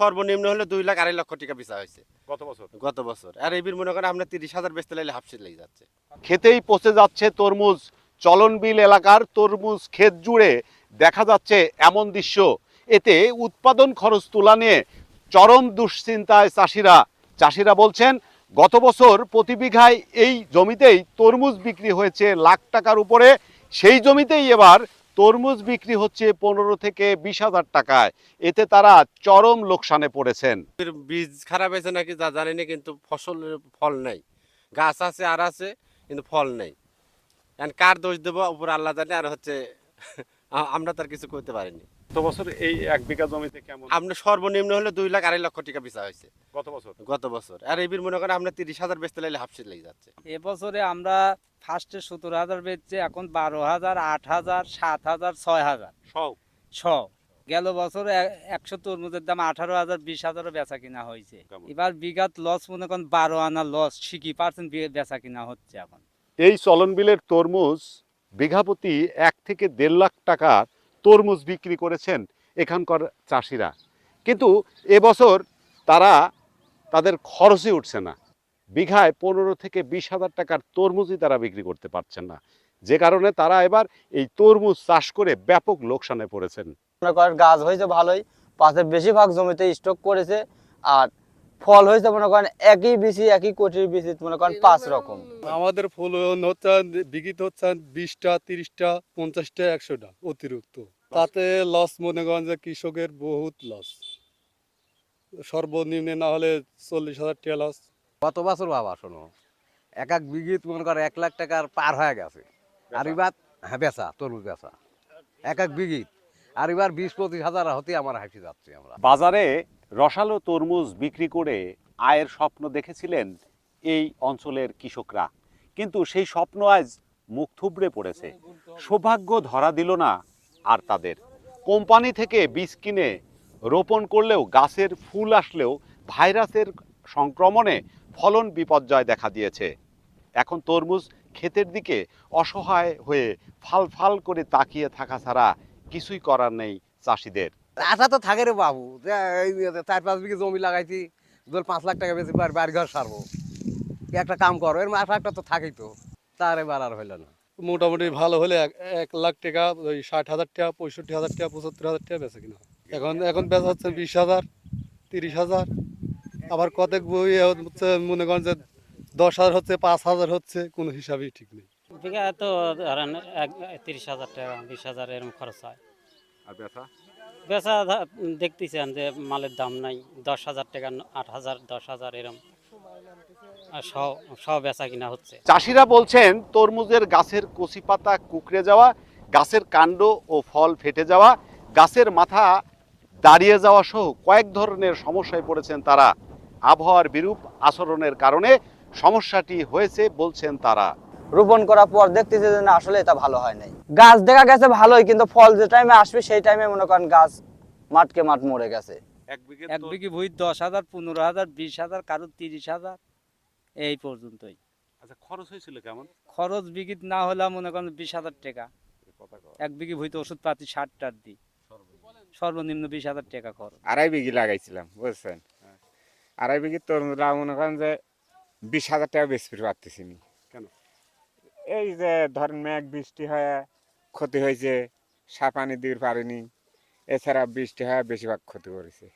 সর্বনিম্ন হলে দুই লাখ আড়াই লক্ষ টাকা বিচা হয়েছে। গত বছর? গত বছর। আর এবির মনে করেন আপনার তিরিশ হাজার বেচতে লাগলে হাফসি লেগে যাচ্ছে। খেতেই পচে যাচ্ছে তরমুজ চলনবিল এলাকার তরমুজ ক্ষেত জুড়ে দেখা যাচ্ছে এমন দৃশ্য। এতে উৎপাদন খরচ তোলা নিয়ে চরম দুশ্চিন্তায় চাষিরা। চাষিরা বলছেন গত বছর প্রতি বিঘায় এই জমিতেই তরমুজ বিক্রি হয়েছে লাখ টাকার উপরে। সেই জমিতেই এবার তরমুজ বিক্রি হচ্ছে পনেরো থেকে বিশ হাজার টাকায়। এতে তারা চরম লোকসানে পড়েছেন। বীজ খারাপ হয়েছে নাকি যা জানি না কিন্তু ফসল ফল নেই। গাছ আছে, আর আছে, কিন্তু ফল নেই। কার দোষ দেবো? উপর আল্লাহ জানে, আর হচ্ছে আমরা তার কিছু করতে পারিনি। গত বছর এই এক বিঘা জমিতে কেমন? আপনার সর্বনিম্ন হলে দুই লাখ আড়াই লক্ষ টাকা বিচা হয়েছে। গত বছর? গত বছর। আর এবির মনে করেন তিরিশ হাজার বেচতে লাগলে লেগে যাচ্ছে। এবছরে আমরা ফার্স্টে সত্তর হাজার বেচছি এখন বারো হাজার আট হাজার সাত হাজার ছয় হাজার। সব? ছ গেল বছর একশো তরমুজের দাম আঠারো হাজার বিশ হাজারও বেচা কিনা হয়েছে। এবার বিঘাত লস মনে করেন বারো আনা লস সিকি পার্সেন্ট বেচা কিনা হচ্ছে এখন। এই চলন বিলের তরমুজ বিঘাপতি এক থেকে দেড় লাখ টাকার তরমুজ বিক্রি করেছেন এখানকার চাষিরা। কিন্তু এবছর তারা তাদের খরচই উঠছে না। বিঘায় পনেরো থেকে বিশ হাজার টাকার তরমুজই তারা বিক্রি করতে পারছেন না। যে কারণে তারা এবার এই তরমুজ চাষ করে ব্যাপক লোকসানে পড়েছেন। করেন গাছ হয়েছে ভালোই, পাশে বেশিরভাগ জমিতে স্টক করেছে, আর ফল হয়েছে মনে করেন একই বিচি একই কোটির বিচি মনে করেন পাঁচ রকম। আমাদের ফুল হচ্ছে বিঘিত হচ্ছে বিশটা তিরিশটা পঞ্চাশটা একশোটা অতিরিক্ত। তাতে লস মনে করেন যে কৃষকের বহুত লস সর্বনিম্নে না হলে চল্লিশ হাজার টাকা লস গত বছর বাবা শোনো এক এক বিঘিত মনে করো এক লাখ টাকার পার হয়ে গেছে। আর এবার হ্যাঁ বেচা তরমুজ বেচা। এক এক বিঘিত। আর এবার বিশ পঁচিশ হাজার হতে আমার হাসি যাচ্ছে আমরা। বাজারে রসালো তরমুজ বিক্রি করে আয়ের স্বপ্ন দেখেছিলেন এই অঞ্চলের কৃষকরা। কিন্তু সেই স্বপ্ন আজ মুখ থুবড়ে পড়েছে। সৌভাগ্য ধরা দিল না আর তাদের। কোম্পানি থেকে বীজ কিনে রোপণ করলেও গাছের ফুল আসলেও ভাইরাসের সংক্রমণে ফলন বিপর্যয় দেখা দিয়েছে। এখন তরমুজ ক্ষেতের দিকে অসহায় হয়ে ফাল ফাল করে তাকিয়ে থাকা ছাড়া কিছুই করার নেই চাষিদের। আশা তো থাকে রে বাবু। যে এই চার পাঁচ বিঘে জমি লাগাইছি ধর পাঁচ লাখ টাকা বেশি বাড়ি ঘর সারবো। একটা কাম করো এর আশা একটা তো থাকেই তো। তার এবার আর হইল না। মোটামুটি ভালো হলে এক এক লাখ টাকা ওই ষাট হাজার টাকা পঁয়ষট্টি হাজার টাকা পঁচাত্তর হাজার টাকা বেচা কিনা। এখন এখন বেচা হচ্ছে বিশ হাজার তিরিশ হাজার। আবার কতক বই হচ্ছে মনে করেন যে দশ হাজার হচ্ছে পাঁচ হাজার হচ্ছে কোনো হিসাবেই ঠিক নেই। বিঘা তো ধরেন এক তিরিশ হাজার টাকা বিশ হাজার এরকম খরচ হয়। আর ব্যথা বেচা দেখতেছেন যে মালের দাম নাই, দশ হাজার টাকা, আট হাজার, দশ হাজার সব সব বেচা কিনা হচ্ছে। চাষিরা বলছেন, তরমুজের গাছের কচি পাতা কুকড়ে যাওয়া, গাছের কাণ্ড ও ফল ফেটে যাওয়া, গাছের মাথা দাঁড়িয়ে যাওয়া সহ কয়েক ধরনের সমস্যায় পড়েছেন তারা। আবহাওয়ার বিরূপ আচরণের কারণে সমস্যাটি হয়েছে বলছেন তারা। রোপণ করার পর দেখতেছে যে না আসলে এটা ভালো হয় নাই। গাছ দেখা গেছে ভালোই কিন্তু ফল যে টাইমে আসবে সেই টাইমে মনে করেন গাছ মাঠকে মাঠ মরে গেছে। এক বিঘে এক বিঘি ভুঁই দশ হাজার পনেরো হাজার বিশ হাজার কারও তিরিশ হাজার এই পর্যন্তই। আচ্ছা খরচ হয়েছিল কেমন? খরচ বিঘিত না হলে মনে করেন বিশ হাজার টাকা। এক বিঘি ভুঁইতে ওষুধপাতি ষাট টার দিই। সর্বনিম্ন। বিশ হাজার টাকা খরচ। আড়াই বিঘি লাগাইছিলাম বুঝছেন? আড়াই বিঘি তরমুজ লাগানো মনে করেন যে বিশ হাজার টাকা বেশি পারতেছি? এই যে ধরেন মেঘ বৃষ্টি হয়ে ক্ষতি হয়েছে, সাপানি দিতে পারেনি, এছাড়া বৃষ্টি হয়ে বেশিরভাগ ক্ষতি করেছে।